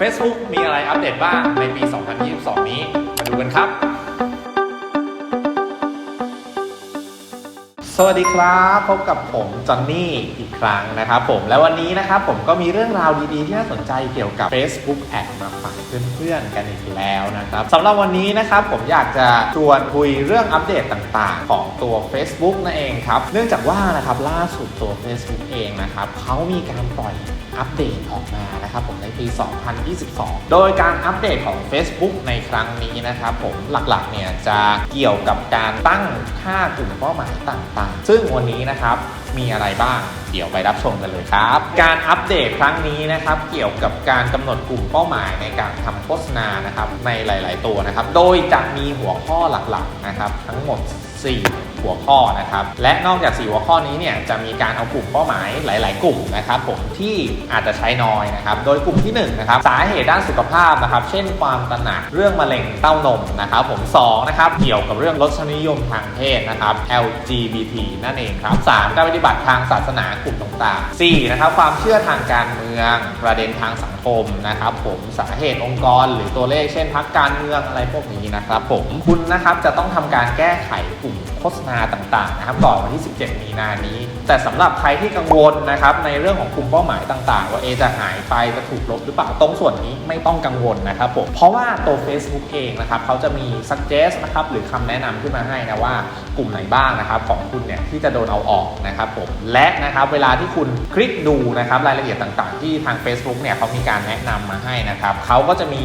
Facebook มีอะไรอัปเดตบ้างในปี 2022 นี้ มาดูกันครับ สวัสดีครับพบกับผมจอนนี่อีกครั้งนะครับผมและวันนี้นะครับผมก็มีเรื่องราวดีๆ ที่น่าสนใจเกี่ยวกับ Facebook Ad มาฝากเพื่อนๆกันอีกแล้วนะครับสำหรับวันนี้นะครับผมอยากจะชวนคุยเรื่องอัปเดตต่างๆ ของตัว Facebook นั่นเองครับ เนื่องจากว่านะครับล่าสุดตัว Facebook เองนะครับเขามีการปล่อย อัปเดตออกมานะครับผมในปี 2022 โดยการอัปเดตของ Facebook ในครั้งนี้นะครับผมหลักๆเนี่ยจะเกี่ยวกับการตั้งค่ากลุ่มเป้าหมายต่างๆ ซึ่งวันนี้นะครับมีอะไรบ้างเดี๋ยวไปรับชมกันเลยครับ การอัปเดตครั้งนี้นะครับ เกี่ยวกับการกำหนดกลุ่มเป้าหมายในการทำโฆษณานะครับในหลาย ๆ ตัวนะครับ โดยจะมีหัวข้อหลัก ๆ นะครับ ทั้งหมด 4 หัวข้อนะครับ และนอกจาก 4 หัวข้อนี้เนี่ยจะมีการเอากลุ่มเป้าหมายหลาย ๆ กลุ่มนะครับผมที่อาจจะใช้น้อยนะครับ โดยกลุ่มที่1นะครับสาเหตุด้านสุขภาพนะครับ เช่นความตระหนักเรื่องมะเร็งเต้านมนะครับผม2นะครับเกี่ยวกับเรื่องรสนิยมทางเพศนะครับ LGBT นั่นเองครับ3การปฏิบัติทางศาสนากลุ่มต่างๆ4นะครับความเชื่อทางการเมืองประเด็นทางสัง คมนะครับผมสาเหตุองค์กร หรือตัวเลขเช่นพักการเมืองอะไรพวกนี้นะครับผมคุณนะครับจะต้องทำการแก้ไขกลุ่มโฆษณาต่างๆนะครับก่อนวันที่ 17 มีนานี้ แต่สำหรับใครที่กังวลนะครับในเรื่องของกลุ่มเป้าหมายต่าง ๆ ว่าเอจะหายไปจะถูกลบหรือเปล่าตรงส่วนนี้ไม่ต้องกังวลนะครับผมเพราะว่าตัว Facebook เองนะครับเขาจะมี suggest นะครับหรือคำแนะนำขึ้นมาให้นะว่ากลุ่มไหนบ้างนะครับของคุณเนี่ยที่จะโดนเอาออกนะครับผมและนะครับเวลาที่คุณคลิกดูนะครับรายละเอียดต่าง ๆ ที่ทาง Facebook เนี่ยเขามีการแนะนำมาให้นะครับเขาก็จะมี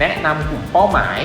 แนะนำกลุ่มเป้าหมาย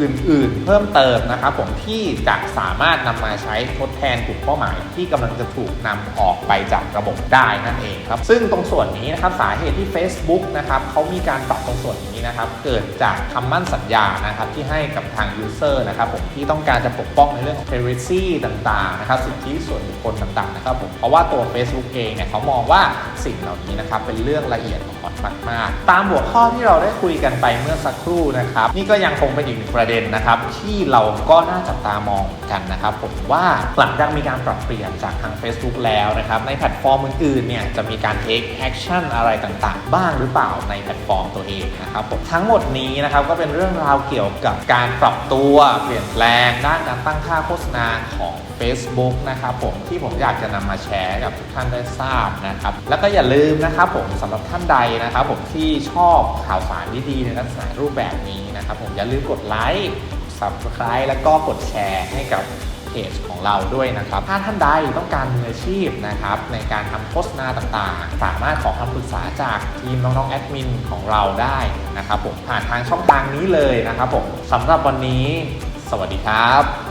อื่นๆ เพิ่มเติมนะครับผมที่จะสามารถนำมาใช้ทดแทนกลุ่มเป้าหมาย ที่กำลังจะถูกนำออกไปจากระบบได้นั่นเองครับซึ่งตรงส่วนนี้นะครับสาเหตุที่ Facebook นะครับเขามีการปรับตรงส่วนนี้นะครับเกิดจากคำมั่นสัญญานะครับที่ให้กับทาง User นะครับผมที่ต้องการจะปกป้องในเรื่องของ privacy ต่างๆนะครับสิทธิส่วนบุคคลต่างๆนะครับผมเพราะว่าตัว Facebook เองเนี่ยเขามองว่าสิ่งเหล่านี้นะครับเป็นเรื่องละเอียดอ่อนมากๆ ตามหัวข้อที่เราได้คุยกันไปเมื่อสักครู่นะครับ นี่ก็ยังคงเป็นอีกหนึ่งประเด็นนะครับ ที่เราก็น่าจับตามองกันนะครับ ผมว่าหลังจากมีการปรับเปลี่ยนจากทาง Facebook แล้วนะครับ ในแพลตฟอร์มอื่นๆเนี่ยจะมีการ take action อะไรต่างๆ บ้างหรือเปล่าในแพลตฟอร์มตัวเองนะครับผมทั้งหมดนี้นะครับก็เป็นเรื่องราวเกี่ยวกับการปรับตัวเปลี่ยนแปลงด้านการตั้งค่าโฆษณาของ Facebook นะครับผมที่ผมอยากจะนำมาแชร์กับทุกท่านได้ทราบนะครับ แล้วก็อย่าลืมนะครับผมสำหรับท่านใดนะครับผมที่ชอบข่าวสารดีๆในลักษณะรูปแบบนี้นะครับผมอย่าลืมกดไลค์ Subscribe แล้วก็กดแชร์ให้กับเพจของเราด้วยนะครับ ถ้าท่านใดต้องการมืออาชีพนะครับในการทำโฆษณาต่างๆ สามารถขอคำปรึกษาจากทีมน้องๆแอดมินของเราได้นะครับผมผ่านทางช่องทางนี้เลยนะครับผมสำหรับวันนี้ สวัสดีครับ